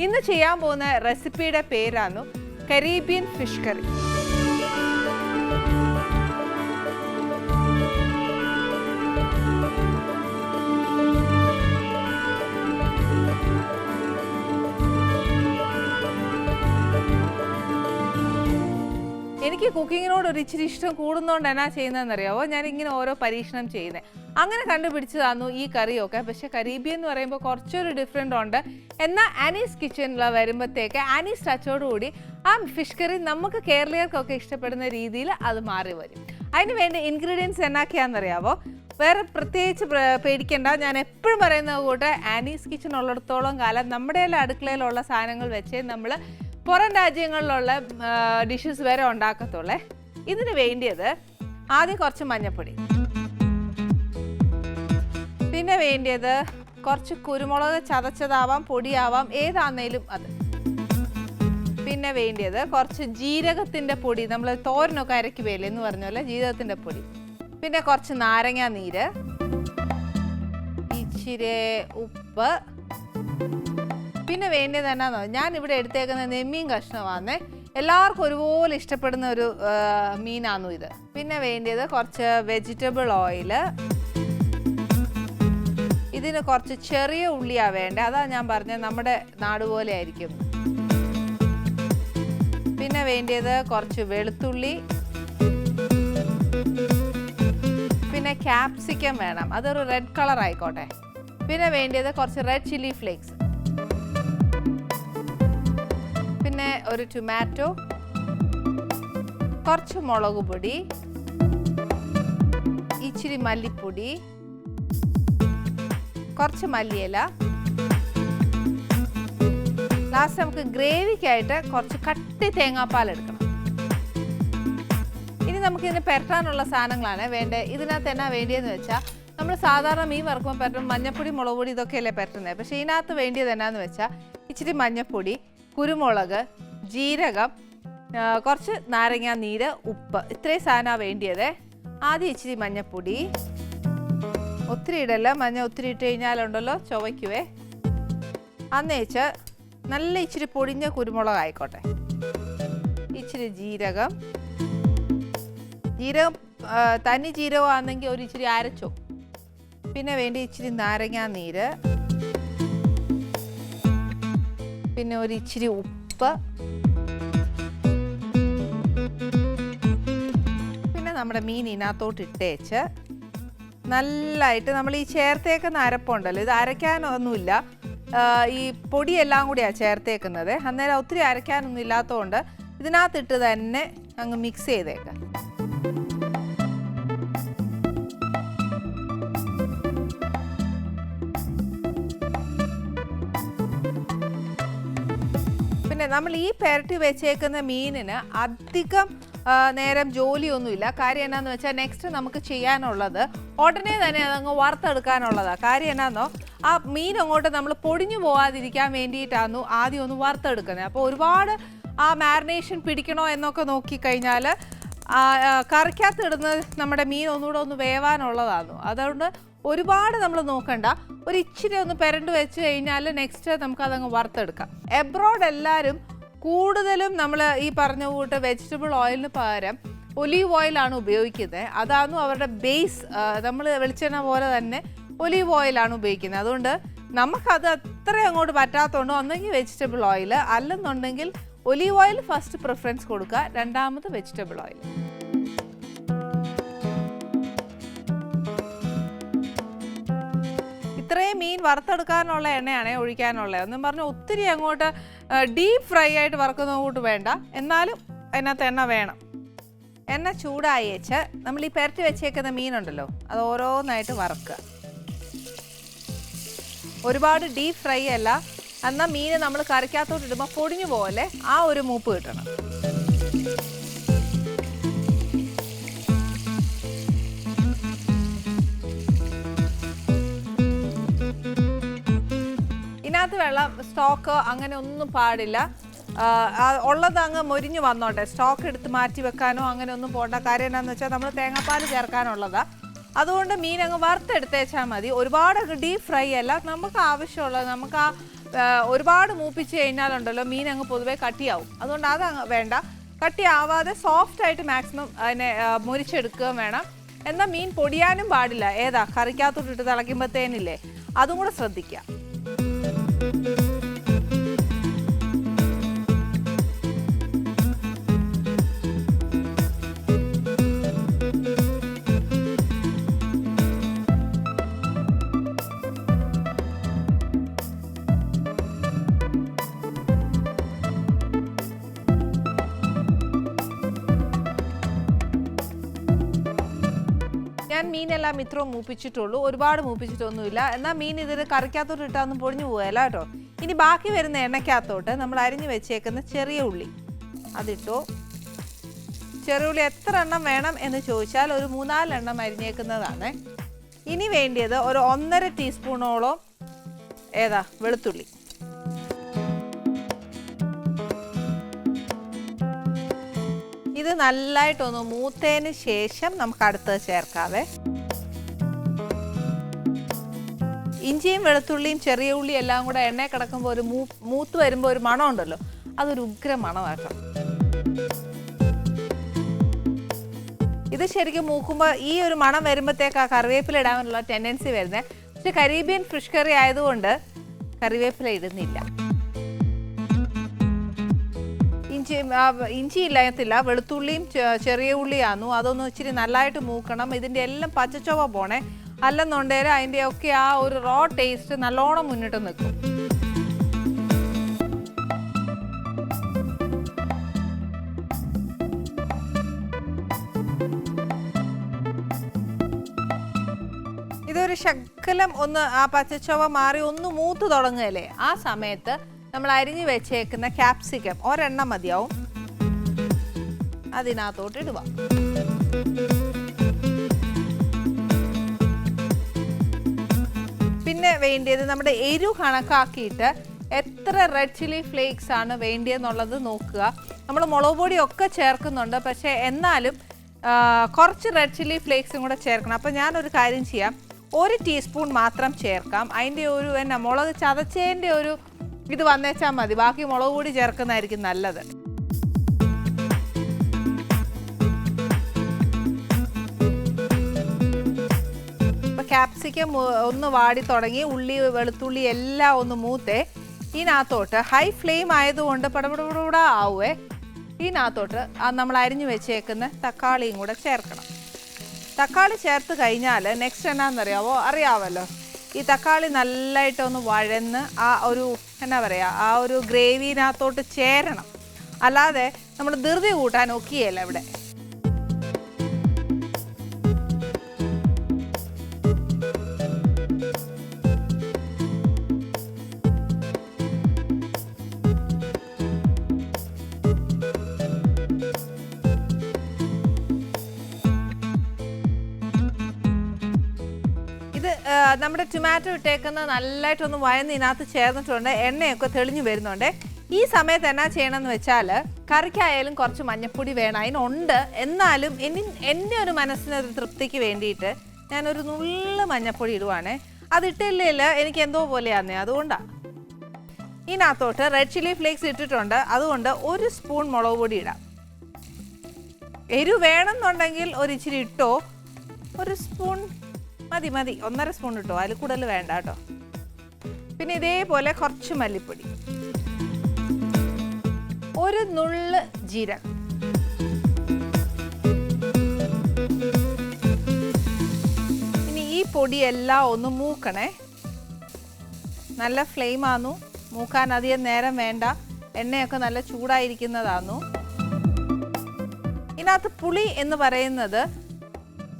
ഇന്ന് ചെയ്യാൻ പോകുന്ന റെസിപ്പിയുടെ പേരാണ് കരീബിയൻ ഫിഷ് കറി. എനിക്ക് കുക്കിങ്ങിനോട് ഒരു ഇച്ചിരി ഇഷ്ടം കൂടുന്നതുകൊണ്ട് എന്നാ ചെയ്യുന്നതെന്നറിയാവോ ഞാൻ ഇങ്ങനെ ഓരോ പരീക്ഷണം ചെയ്യുന്നത് അങ്ങനെ കണ്ടുപിടിച്ചതാന്നു ഈ കറിയൊക്കെ. പക്ഷെ കരീബിയൻ എന്ന് പറയുമ്പോൾ കുറച്ചൊരു ഡിഫറെന്റ് ഉണ്ട്. എന്നാൽ ആനീസ് കിച്ചണിൽ വരുമ്പോഴത്തേക്ക് ആനീസ് ടച്ചോടുകൂടി ആ ഫിഷ് കറി നമുക്ക് കേരളീയർക്കൊക്കെ ഇഷ്ടപ്പെടുന്ന രീതിയിൽ അത് മാറി വരും. അതിന് വേണ്ട ഇൻഗ്രീഡിയൻസ് എന്നാക്കിയാന്നറിയാവോ? വേറെ പ്രത്യേകിച്ച് പേടിക്കേണ്ട. ഞാൻ എപ്പോഴും പറയുന്ന കൂട്ട് ആനീസ് കിച്ചൺ ഉള്ളിടത്തോളം കാലം നമ്മുടെ അടുക്കളയിലുള്ള സാധനങ്ങൾ വെച്ച് നമ്മൾ പുറം രാജ്യങ്ങളിലുള്ള ഡിഷസ് വരെ ഉണ്ടാക്കത്തുള്ളേ. ഇതിന് വേണ്ടിയത് ആദ്യം കുറച്ച് മഞ്ഞൾപ്പൊടി പിന്നെ വേണ്ടിയത്? കുറച്ച് കുരുമുളക് ചതച്ചതാവാം പൊടിയാവാം ഏതാന്നേലും അത്. പിന്നെ വേണ്ടിയത് കുറച്ച് ജീരകത്തിന്റെ പൊടി നമ്മൾ തോരനൊക്കെ അരക്കുവല്ലേ എന്ന് പറഞ്ഞ പോലെ ജീരകത്തിന്റെ പൊടി. പിന്നെ കുറച്ച് നാരങ്ങ നീര്. ഇച്ചിരി ഉപ്പ്. പിന്നെ വേണ്ടത് എന്നാന്നോ ഞാൻ ഇവിടെ എടുത്തേക്കുന്ന നെമ്മീൻ കഷ്ണമാണ് എല്ലാവർക്കും ഒരുപോലെ ഇഷ്ടപ്പെടുന്ന ഒരു മീനാണോ ഇത്. പിന്നെ വേണ്ടത് കുറച്ച് വെജിറ്റബിൾ ഓയിൽ. ഇതിന് കുറച്ച് ചെറിയ ഉള്ളിയാണ് വേണ്ടത് അതാ ഞാൻ പറഞ്ഞത് നമ്മുടെ നാട് പോലെ ആയിരിക്കും. പിന്നെ വേണ്ടിയത് കുറച്ച് വെളുത്തുള്ളി. പിന്നെ ക്യാപ്സിക്കം വേണം. അതൊരു റെഡ് കളർ ആയിക്കോട്ടെ. പിന്നെ വേണ്ടിയത് കുറച്ച് റെഡ് ചില്ലി ഫ്ലേക്സ് പിന്നെ ഒരു ടൊമാറ്റോ കുറച്ച് മുളക് പൊടി. ഇച്ചിരി മല്ലിപ്പൊടി. കുറച്ച് മല്ലിയില. ലാസ്റ്റ് നമുക്ക് ഗ്രേവിക്കായിട്ട് കുറച്ച് കട്ടി തേങ്ങാപ്പാൽ എടുക്കണം. ഇനി നമുക്ക് പെരട്ടാനുള്ള സാധനങ്ങളാണ് വേണ്ടത് ഇതിനകത്ത് എന്നാ വേണ്ടിയെന്ന് വെച്ചാൽ നമ്മൾ സാധാരണ മീൻ വറുക്കുമ്പോൾ പെരട്ടും മഞ്ഞപ്പൊടി മുളക് പൊടി ഇതൊക്കെയല്ലേ പെരട്ടുന്നത് പക്ഷേ ഇതിനകത്ത് വേണ്ടിയത് എന്നാന്ന് വെച്ചാൽ ഇച്ചിരി മഞ്ഞപ്പൊടി കുരുമുളക് ജീരകം കുറച്ച് നാരങ്ങ നീര് ഉപ്പ്. ഇത്രയും സാധനമാണ് വേണ്ടിയത്. ആദ്യം ഇച്ചിരി മഞ്ഞപ്പൊടി ഒത്തിരി ഇടല്ല മഞ്ഞ ഒത്തിരി ഇട്ട് കഴിഞ്ഞാലുണ്ടല്ലോ ചുവയ്ക്കുവേ അന്നേച്ച് നല്ല ഇച്ചിരി പൊടിഞ്ഞ കുരുമുളക് ആയിക്കോട്ടെ ഇച്ചിരി ജീരകം. ജീരകം തനി ജീരകമാണെങ്കിൽ ഒരു ഇച്ചിരി അരച്ചോ. പിന്നെ വേണ്ടി ഇച്ചിരി നാരങ്ങാ നീര്. പിന്നെ ഒരു ഇച്ചിരി ഉപ്പ്. പിന്നെ നമ്മുടെ മീൻ ഇതിനകത്തോട്ട് ഇട്ടേച്ച് നല്ലതായിട്ട് നമ്മൾ ഈ ചേർത്തേക്കുന്ന അരപ്പുണ്ടല്ലോ. ഇത് അരയ്ക്കാനൊന്നുമില്ല. ഈ പൊടിയെല്ലാം കൂടിയാണ് ചേർത്തേക്കുന്നത്. അന്നേരം ഒത്തിരി അരയ്ക്കാനൊന്നും ഇല്ലാത്തതുകൊണ്ട് ഇതിനകത്തിട്ട് തന്നെ അങ്ങ് മിക്സ് ചെയ്തേക്കാം. പിന്നെ നമ്മൾ ഈ പെരട്ടി വെച്ചേക്കുന്ന മീനിന് അധികം നേരം ജോലിയൊന്നുമില്ല. കാര്യം എന്നാന്ന് വെച്ചാൽ നെക്സ്റ്റ് നമുക്ക് ചെയ്യാനുള്ളത് ഉടനെ തന്നെ അതങ്ങ് വറുത്തെടുക്കാനുള്ളതാണ് കാര്യം എന്നാന്നോ? ആ മീൻ അങ്ങോട്ട് നമ്മൾ പൊടിഞ്ഞു പോകാതിരിക്കാൻ വേണ്ടിയിട്ടാണ് ആദ്യം ഒന്ന് വറുത്തെടുക്കുന്നത്. അപ്പോൾ ഒരുപാട് ആ മാരിനേഷൻ പിടിക്കണോ എന്നൊക്കെ നോക്കിക്കഴിഞ്ഞാൽ കറിക്കകത്ത് ഇടുന്ന നമ്മുടെ മീൻ ഒന്നുകൂടെ ഒന്ന് വേവാനുള്ളതാണ് അതുകൊണ്ട് ഒരുപാട് നമ്മൾ നോക്കണ്ട. ഒരു ഇച്ചിരി ഒന്ന് പെരണ്ട് വെച്ച് കഴിഞ്ഞാൽ നെക്സ്റ്റ് നമുക്ക് അതങ്ങ് വറുത്തെടുക്കാം. എബ്രോഡ് എല്ലാവരും കൂടുതലും നമ്മൾ ഈ പറഞ്ഞ കൂട്ട് വെജിറ്റബിൾ ഓയിലിന് പകരം ഒലീവ് ഓയിലാണ് ഉപയോഗിക്കുന്നത് അതാണ് അവരുടെ ബേസ് നമ്മൾ വെളിച്ചെണ്ണ പോലെ തന്നെ ഒലീവ് ഓയിലാണ് ഉപയോഗിക്കുന്നത് അതുകൊണ്ട് നമുക്കത് അത്ര അങ്ങോട്ട് പറ്റാത്തതുകൊണ്ട് ഒന്നെങ്കിൽ വെജിറ്റബിൾ ഓയിൽ അല്ലെന്നുണ്ടെങ്കിൽ ഒലീവ് ഓയിൽ ഫസ്റ്റ് പ്രിഫറൻസ് കൊടുക്കുക രണ്ടാമത് വെജിറ്റബിൾ ഓയിൽ ഇത്രയും മീൻ വറുത്തെടുക്കാനുള്ള എണ്ണയാണേ ഒഴിക്കാനുള്ളത്. എന്നും പറഞ്ഞ് ഒത്തിരി അങ്ങോട്ട് ഡീപ്പ് ഫ്രൈ ആയിട്ട് വറുക്കുന്ന കൂട്ട് വേണ്ട. എന്നാലും അതിനകത്ത് എണ്ണ വേണം. എണ്ണ ചൂടായി വെച്ച് നമ്മൾ ഈ പെരട്ടി വെച്ചേക്കുന്ന മീനുണ്ടല്ലോ അത് ഓരോന്നായിട്ട് വറുക്കുക. ഒരുപാട് ഡീപ്പ് ഫ്രൈ അല്ല എന്നാൽ മീൻ നമ്മൾ കറിക്കകത്തോട്ട് ഇടുമ്പോൾ പൊടിഞ്ഞു പോലെ ആ ഒരു മൂപ്പ് കിട്ടണം. ഇതിനകത്ത് വെള്ളം സ്റ്റോക്ക് അങ്ങനെ ഒന്നും പാടില്ല. ഉള്ളത് അങ്ങ് മൊരിഞ്ഞു വന്നോട്ടെ. സ്റ്റോക്ക് എടുത്ത് മാറ്റി വെക്കാനോ അങ്ങനെ ഒന്നും പോകേണ്ട കാര്യം എന്താണെന്ന് വെച്ചാൽ നമ്മൾ തേങ്ങാപ്പാൽ ചേർക്കാനുള്ളതാ. അതുകൊണ്ട് മീൻ അങ്ങ് വറുത്തെടുത്തേച്ചാൽ മതി. ഒരുപാട് ഡീപ് ഫ്രൈ അല്ല. നമുക്ക് ആവശ്യമുള്ളത് നമുക്ക് ആ ഒരുപാട് മൂപ്പിച്ച് കഴിഞ്ഞാലുണ്ടല്ലോ മീൻ അങ്ങ് പൊതുവേ കട്ടിയാവും. അതുകൊണ്ട് അത് വേണ്ട. കട്ടിയാവാതെ സോഫ്റ്റ് ആയിട്ട് മാക്സിമം അതിനെ മുരിച്ചെടുക്കുകയും വേണം. എന്നാൽ മീൻ പൊടിയാനും പാടില്ല. ഏതാ? കറിക്കകത്തോട്ടിട്ട് തിളയ്ക്കുമ്പോഴത്തേനില്ലേ അതും കൂടെ ശ്രദ്ധിക്കുക മീനെല്ലാം ഇത്രയും മൂപ്പിച്ചിട്ടുള്ളൂ. ഒരുപാട് മൂപ്പിച്ചിട്ടൊന്നുമില്ല. എന്നാൽ മീൻ ഇതിൽ കറിക്കകത്തോട്ട് ഇട്ടാന്നും പൊഴിഞ്ഞു പോകല്ല കേട്ടോ. ഇനി ബാക്കി വരുന്ന എണ്ണയ്ക്കകത്തോട്ട് നമ്മൾ അരിഞ്ഞു വെച്ചേക്കുന്ന ചെറിയ ഉള്ളി. അതിട്ടു. ചെറിയ ഉള്ളി എത്ര എണ്ണം വേണം എന്ന് ചോദിച്ചാൽ ഒരു മൂന്നാലെണ്ണം അരിഞ്ഞേക്കുന്നതാണ്. ഇനി വേണ്ടിയത് ഒരു ഒന്നര ടീസ്പൂണോളം ഏതാ വെളുത്തുള്ളി. ഇത് നല്ലതായിട്ടൊന്ന് മൂത്തതിന് ശേഷം നമുക്ക് അടുത്തത് ചേർക്കാവേ. ഇഞ്ചിയും വെളുത്തുള്ളിയും ചെറിയ ഉള്ളിയും എല്ലാം കൂടെ എണ്ണ കിടക്കുമ്പോൾ ഒരു മൂത്ത് വരുമ്പോൾ ഒരു മണം ഉണ്ടല്ലോ അതൊരു ഉഗ്ര മണമാക്കാം. ഇത് ശരിക്കും മൂക്കുമ്പോൾ ഈ ഒരു മണം വരുമ്പോഴത്തേക്ക് ആ കറിവേപ്പില ഇടാനുള്ള ടെൻഡൻസി വരുന്നത് പക്ഷെ കരീബിയൻ ഫിഷ് കറി ആയതുകൊണ്ട് കറിവേപ്പില ഇടുന്നില്ല. ഇഞ്ചി ഇഞ്ചി ഇല്ലായത്തില്ല വെളുത്തുള്ളിയും ചെറിയ ഉള്ളിയാന്നു. അതൊന്ന് ഇച്ചിരി നല്ലതായിട്ട് മൂക്കണം. ഇതിന്റെ എല്ലാം പച്ചച്ചൊവ പോണേ. അല്ലെന്നുണ്ടെങ്കിൽ അതിന്റെ ഒക്കെ ആ ഒരു റോ ടേസ്റ്റ് നല്ലോണം മുന്നിട്ട് നിൽക്കും. ഇതൊരു ശകലം ഒന്ന് ആ പച്ചച്ചൊവ മാറി ഒന്ന് മൂത്ത് തുടങ്ങുകയല്ലേ? ആ സമയത്ത് നമ്മൾ അരിഞ്ഞു വെച്ചേക്കുന്ന ക്യാപ്സിക്കം ഒരെണ്ണം മതിയാവും. അതിനകത്തോട്ട് ഇടുക. പിന്നെ വേണ്ടിയത് നമ്മുടെ എരു കണക്കാക്കിയിട്ട് എത്ര റെഡ് ചില്ലി ഫ്ലേക്സ് ആണ് വേണ്ടിയെന്നുള്ളത് നോക്കുക. നമ്മൾ മുളക് പൊടിയൊക്കെ ചേർക്കുന്നുണ്ട് പക്ഷേ എന്നാലും കുറച്ച് റെഡ് ചില്ലി ഫ്ലേക്സും കൂടെ ചേർക്കണം. അപ്പോൾ ഞാനൊരു കാര്യം ചെയ്യാം. ഒരു ടീസ്പൂൺ മാത്രം ചേർക്കാം. അതിന്റെ ഒരു എന്നാ മുളക് ചതച്ചതിന്റെ ഒരു ഇത് വന്നേച്ചാൽ മതി. ബാക്കി മുളക് കൂടി ചേർക്കുന്നതായിരിക്കും നല്ലത്. ക്യാപ്സിക്കം ഒന്ന് വാടി തുടങ്ങി ഉള്ളി വെളുത്തുള്ളി എല്ലാം ഒന്ന് മൂത്തേ ഇതിനകത്തോട്ട് ഹൈ ഫ്ലെയിം ആയതുകൊണ്ട് പടപടപട ആവുവേ ഇതിനകത്തോട്ട് നമ്മൾ അരിഞ്ഞു വെച്ചേക്കുന്ന തക്കാളിയും കൂടെ ചേർക്കണം. തക്കാളി ചേർത്ത് കഴിഞ്ഞാൽ നെക്സ്റ്റ് എന്നാന്നറിയാവോ? അറിയാമല്ലോ ഈ തക്കാളി നല്ലതായിട്ടൊന്ന് വഴന്ന് ആ ഒരു എന്നാ പറയുക ആ ഒരു ഗ്രേവിനകത്തോട്ട് ചേരണം. അല്ലാതെ നമ്മൾ ധൃതി കൂട്ടാൻ ഒക്കിയല്ല ഇവിടെ. നമ്മുടെ ടൊമാറ്റോ ഇട്ടേക്കുന്നത് നല്ലതായിട്ടൊന്ന് വയന്ന് ഇതിനകത്ത് ചേർന്നിട്ടുണ്ട്. എണ്ണയൊക്കെ തെളിഞ്ഞു വരുന്നുണ്ട്. ഈ സമയത്ത് എന്നാ ചെയ്യണമെന്ന് വെച്ചാൽ കറിക്കായാലും കുറച്ച് മഞ്ഞപ്പൊടി വേണം. അതിനുണ്ട്. എന്നാലും എനി എന്റെ ഒരു മനസ്സിനൊരു തൃപ്തിക്ക് വേണ്ടിയിട്ട് ഞാനൊരു നുള്ളു മഞ്ഞപ്പൊടി ഇടുവാണേ. അതിട്ടില്ല എനിക്ക് എന്തോ പോലെയാന്നേ. അതുകൊണ്ടാണ് ഇതിനകത്തോട്ട് റെഡ് ചില്ലി ഫ്ലേക്സ് ഇട്ടിട്ടുണ്ട്. അതുകൊണ്ട് ഒരു സ്പൂൺ മുളക് പൊടി ഇടാം. എരിവ് വേണമെന്നുണ്ടെങ്കിൽ ഒരു ഇച്ചിരി ഇട്ടോ. ഒരു സ്പൂൺ മതി മതി. ഒന്നര സ്പൂൺ ഇട്ടോ. അതിൽ കൂടുതൽ വേണ്ട കേട്ടോ. പിന്നെ ഇതേപോലെ കുറച്ച് മല്ലിപ്പൊടി. ഒരു നുള്ള് ജീരകം. ഇനി ഈ പൊടിയെല്ലാം ഒന്ന് മൂക്കണേ. നല്ല ഫ്ലെയിം ആന്നു. മൂക്കാൻ അധികം നേരം വേണ്ട. എണ്ണയൊക്കെ നല്ല ചൂടായിരിക്കുന്നതാന്നു. ഇതിനകത്ത് പുളി എന്ന് പറയുന്നത്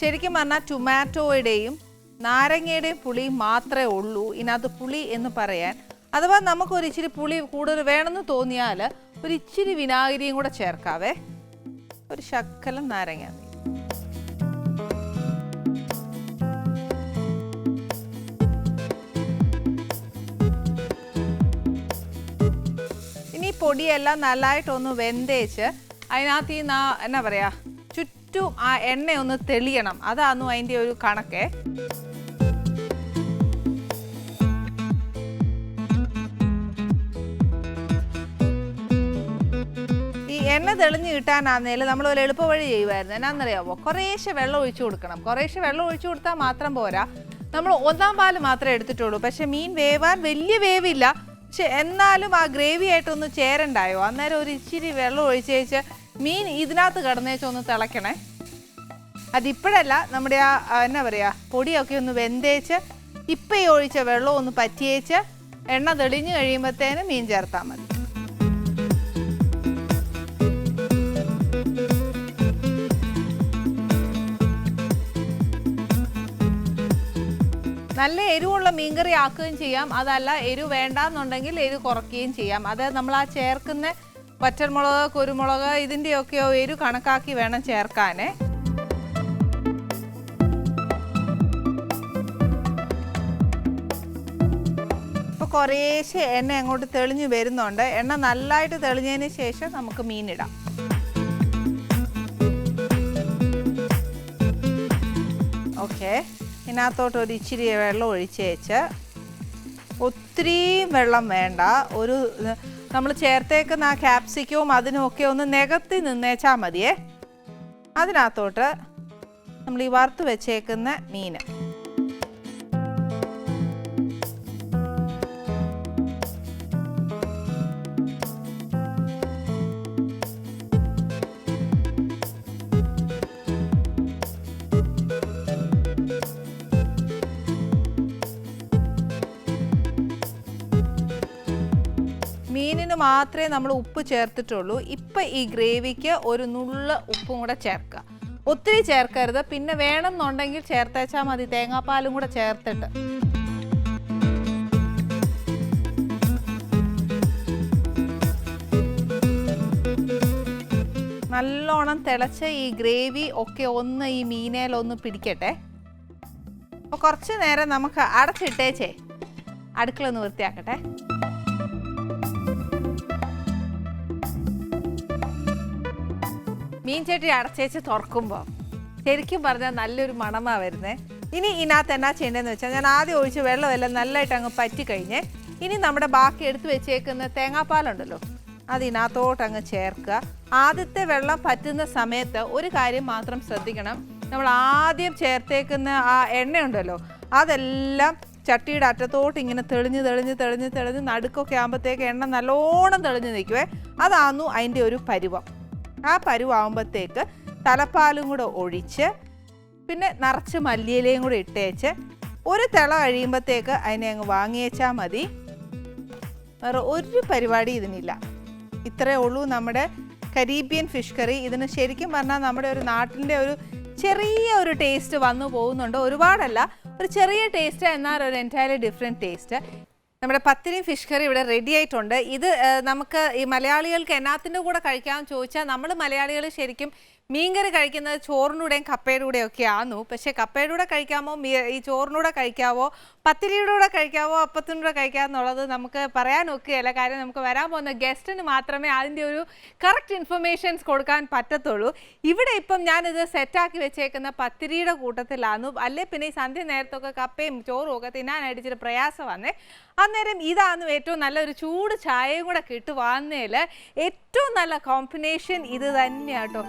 ശരിക്കും പറഞ്ഞാൽ ടൊമാറ്റോയുടെയും നാരങ്ങയുടെയും പുളി മാത്രമേ ഉള്ളൂ. ഇതിനകത്ത് പുളി എന്ന് പറയാൻ. അഥവാ നമുക്കൊരു ഇച്ചിരി പുളി കൂടുതൽ വേണമെന്ന് തോന്നിയാൽ ഒരു ഇച്ചിരി വിനാഗിരിയും കൂടെ ചേർക്കാവേ. ഒരു ശക്കലം നാരങ്ങ. നീര്. ഇനി പൊടിയെല്ലാം നല്ലതായിട്ടൊന്ന് വെന്തേച്ച് അതിനകത്ത് ഈ എന്നാ പറയാ? ചുറ്റും ആ എണ്ണ ഒന്ന് തെളിയണം. അതാന്നു അതിന്റെ ഒരു കണക്കേ. എണ്ണ തെളിഞ്ഞ് കിട്ടാനാന്നേൽ നമ്മൾ ഒരു എളുപ്പവഴി ചെയ്യുമായിരുന്നു എന്നാന്നറിയാമോ കുറേശ്ശെ വെള്ളം ഒഴിച്ചു കൊടുക്കണം. കുറേശ്ശെ വെള്ളം ഒഴിച്ചു കൊടുത്താൽ മാത്രം പോരാ. നമ്മൾ ഒന്നാം പാൽ മാത്രമേ എടുത്തിട്ടുള്ളൂ. പക്ഷേ മീൻ വേവാൻ വലിയ വേവില്ല. എന്നാലും ആ ഗ്രേവി ആയിട്ടൊന്ന് ചേരണ്ടായോ? അന്നേരം ഒരു ഇച്ചിരി വെള്ളം ഒഴിച്ചേച്ച് മീൻ ഇതിനകത്ത് കിടന്നേച്ചൊന്ന് തിളയ്ക്കണേ. അതിപ്പോഴല്ല നമ്മുടെ ആ എന്നാ പറയുക പൊടിയൊക്കെ ഒന്ന് വെന്തേച്ച് ഇപ്പം ഈ ഒഴിച്ച വെള്ളം ഒന്ന് പറ്റിയേച്ച് എണ്ണ തെളിഞ്ഞു കഴിയുമ്പോഴത്തേനും മീൻ ചേർത്താൽ മതി. നല്ല എരിവുള്ള മീൻകറി ആക്കുകയും ചെയ്യാം. അതല്ല എരിവ് വേണ്ടാന്നുണ്ടെങ്കിൽ എരിവ് കുറയ്ക്കുകയും ചെയ്യാം. അത് നമ്മൾ ആ ചേർക്കുന്ന വറ്റൽമുളക് കുരുമുളക് ഇതിന്റെയൊക്കെയോ എരു കണക്കാക്കി വേണം ചേർക്കാനേ. ഇപ്പോൾ കുറേശ്ശെ എണ്ണ അങ്ങോട്ട് തെളിഞ്ഞു വരുന്നുണ്ട്. എണ്ണ നല്ലതായിട്ട് തെളിഞ്ഞതിന് ശേഷം നമുക്ക് മീനിടാം. ഓക്കെ. ഇതിനകത്തോട്ട് ഒരു ഇച്ചിരി വെള്ളം ഒഴിച്ചേച്ച് ഒത്തിരി വെള്ളം വേണ്ട. ഒരു നമ്മൾ ചേർത്തേക്കുന്ന ആ ക്യാപ്സിക്കവും അതിനുമൊക്കെ ഒന്ന് നികത്തി നിന്നേച്ചാൽ മതിയേ. അതിനകത്തോട്ട് നമ്മൾ ഈ വറുത്ത് വെച്ചേക്കുന്ന മീൻ. മീനിന് മാത്രമേ നമ്മൾ ഉപ്പ് ചേർത്തിട്ടുള്ളൂ. ഇപ്പം ഈ ഗ്രേവിക്ക് ഒരു നുള്ള ഉപ്പും കൂടെ ചേർക്കുക. ഒത്തിരി ചേർക്കരുത്. പിന്നെ വേണം എന്നുണ്ടെങ്കിൽ ചേർത്തേച്ചാൽ മതി. തേങ്ങാപ്പാലും കൂടെ ചേർത്തിട്ട്. നല്ലോണം തിളച്ച ഈ ഗ്രേവി ഒക്കെ ഒന്ന് ഈ മീനയിലൊന്ന് പിടിക്കട്ടെ. അപ്പോൾ കുറച്ച് നേരം നമുക്ക് അടച്ചിട്ടേച്ചേ. അടുക്കളൊന്ന് വൃത്തിയാക്കട്ടെ. മീൻ ചട്ടി അടച്ചേച്ച് തുറക്കുമ്പോൾ ശരിക്കും പറഞ്ഞാൽ നല്ലൊരു മണമാ വരുന്നത് ഇനി ഇതിനകത്ത് എന്നാ ചെയ്യേണ്ടതെന്ന് വെച്ചാൽ ഞാൻ ആദ്യം ഒഴിച്ച് വെള്ളമെല്ലാം നല്ലതായിട്ട് അങ്ങ് പറ്റി കഴിഞ്ഞ്. ഇനി നമ്മുടെ ബാക്കി എടുത്ത് വെച്ചേക്കുന്ന തേങ്ങാപ്പാലുണ്ടല്ലോ അത് ഇതിനകത്തോട്ട് അങ്ങ് ചേർക്കുക. ആദ്യത്തെ വെള്ളം പറ്റുന്ന സമയത്ത് ഒരു കാര്യം മാത്രം ശ്രദ്ധിക്കണം. നമ്മൾ ആദ്യം ചേർത്തേക്കുന്ന ആ എണ്ണയുണ്ടല്ലോ അതെല്ലാം ചട്ടിയുടെ അറ്റത്തോട്ട് ഇങ്ങനെ തെളിഞ്ഞ് തെളിഞ്ഞ് തെളിഞ്ഞ് തെളിഞ്ഞ് നടുക്കൊക്കെ ആകുമ്പോഴത്തേക്ക് എണ്ണ നല്ലോണം തെളിഞ്ഞ് നിൽക്കുവേ. അതാന്നു അതിന്റെ ഒരു പരുവം. ആ പരുവാകുമ്പോഴത്തേക്ക് തലപ്പാലും കൂടെ ഒഴിച്ച് പിന്നെ നിറച്ച് മല്ലിയിലയും കൂടെ ഇട്ടേച്ച് ഒരു തിള കഴിയുമ്പോഴത്തേക്ക് അതിനെ അങ്ങ് വാങ്ങിയേച്ചാൽ മതി. വേറെ ഒരു പരിപാടി ഇതിനില്ല. ഇത്രയേ ഉള്ളൂ നമ്മുടെ കരീബിയൻ ഫിഷ് കറി. ഇതിന് ശരിക്കും പറഞ്ഞാൽ നമ്മുടെ ഒരു നാട്ടിന്റെ ഒരു ചെറിയ ഒരു ടേസ്റ്റ് വന്നു പോകുന്നുണ്ട്. ഒരുപാടല്ല ഒരു ചെറിയ ടേസ്റ്റ് എന്നാൽ ഒരു എന്റയർലി ഡിഫറെന്റ് ടേസ്റ്റ് നമ്മുടെ പത്തിരി ഫിഷ് കറി ഇവിടെ റെഡി ആയിട്ടുണ്ട്. ഇത് നമുക്ക് ഈ മലയാളികൾക്ക് എന്നാത്തിന്റെ കൂടെ കഴിക്കാമെന്ന് ചോദിച്ചാൽ നമ്മൾ മലയാളികൾ ശരിക്കും മീൻകറി കഴിക്കുന്നത് ചോറിനൂടെയും കപ്പയുടെ കൂടെ ഒക്കെ ആന്നു. പക്ഷേ കപ്പയുടെ കൂടെ കഴിക്കാമോ ഈ ചോറിനൂടെ കഴിക്കാവോ പത്തിരിയുടെ കൂടെ കഴിക്കാവോ അപ്പത്തിന്റെ കൂടെ കഴിക്കാമെന്നുള്ളത് നമുക്ക് പറയാൻ ഒക്കെയല്ല കാര്യം നമുക്ക് വരാൻ പോകുന്ന ഗസ്റ്റിന് മാത്രമേ അതിന്റെ ഒരു കറക്റ്റ് ഇൻഫർമേഷൻസ് കൊടുക്കാൻ പറ്റത്തുള്ളൂ. ഇവിടെ ഇപ്പം ഞാനിത് സെറ്റാക്കി വെച്ചേക്കുന്ന പത്തിരിയുടെ കൂട്ടത്തിലാന്നു. അല്ലേ പിന്നെ ഈ സന്ധ്യ നേരത്തൊക്കെ കപ്പയും ചോറും ഒക്കെ തിന്നാനായിട്ട് ഇച്ചിരി പ്രയാസം വന്നേ. അന്നേരം ഇതാന്നു ഏറ്റവും നല്ലൊരു ചൂട് ചായയും കൂടെ കിട്ടുവാന്നേൽ ഏറ്റവും നല്ല കോമ്പിനേഷൻ ഇത് തന്നെയാട്ടോ.